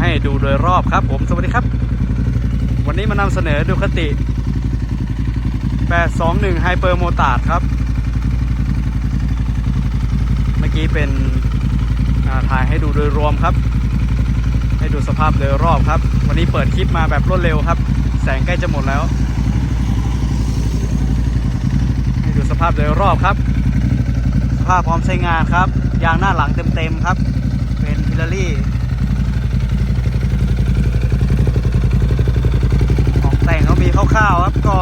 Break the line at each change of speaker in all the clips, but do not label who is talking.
ให้ดูโดยรอบครับผมสวัสดีครับ วันนี้มานำเสนอดูคติ 821 Hyper m o t a r ครับ เมื่อกี้เป็นถ่ายให้ดูโดยรวมครับ ให้ดูสภาพโดยรอบครับ วันนี้เปิดคลิปมาแบบรวดเร็วครับ แสงใกล้จะหมดแล้ว ให้ดูสภาพโดยรอบครับ สภาพพร้อมใช้งานครับ ยางหน้าหลังเต็มๆครับ เป็นพิลารี่ ของแต่งเขามี คร่าวๆครับก็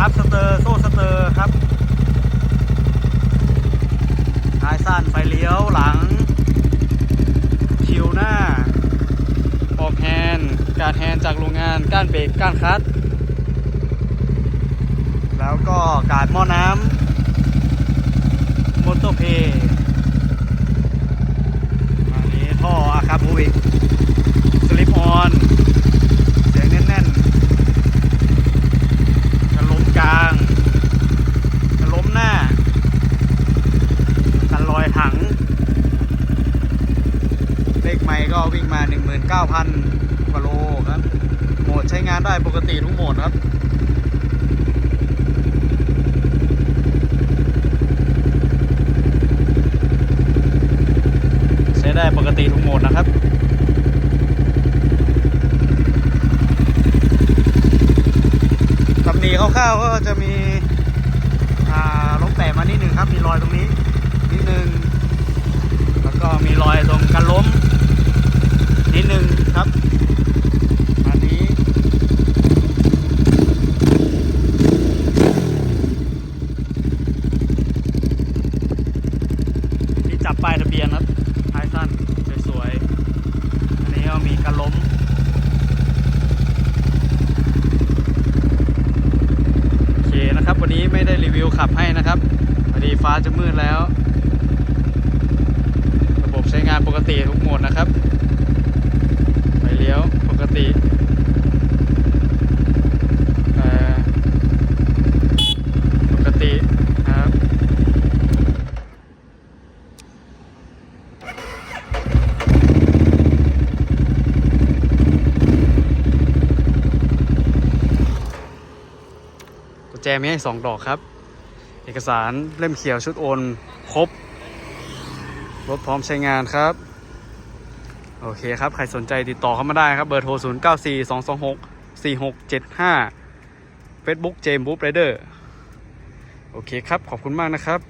อัพสเตอร์โซ่สเตอร์ครับท้ายสั้นไฟเลี้ยวหลัง ชิวหน้าปอกแฮนการแฮนจากโรงงานก้านเบรกก้านคัตแล้วก็การหม้อน้ำมอเตอร์เพย์อันนี้ท่ออาคาบูวิกสลิปออน เสียงแน่นๆกันล้มกลางกันล้มหน้ากันลอยถัง เลขไม่ ก็วิ่งมา 19,000กว่าโลครับ โหมดใช้งานได้ปกติทุกโหมดครับใช้ได้ปกติทุกโหมดนะครับตำหนิคร่าวๆก็จะมีอ่าล้มแตกมานิดหนึ่งครับ มีรอยตรงนี้นิดนึงแล้วก็มีรอยตรงกันล้ม นิดนึงครับอันนี้ที่จับป้ายทะเบียนครับท้ายสั้นสวยๆอันนี้ก็มีกันล้มโอเคนะครับ วันนี้ไม่ได้รีวิวขับให้นะครับพอดีฟ้าจะมืดแล้ว ระบบใช้งานปกติทุกโหมดนะครับ เลี้ยวปกติปกตินะครับ กุญแจมีให้สองดอกครับ เอกสารเล่มเขียวชุดโอน ครบ รถพร้อมใช้งานครับ โอเคครับ ใครสนใจติดต่อเข้ามาได้ครับ เบอร์โทร 0 9 4 2 2 6 4 6 7 5 Facebook เจมส์บุ๊บไรเดอร์โอเคครับ ขอบคุณมากนะครับ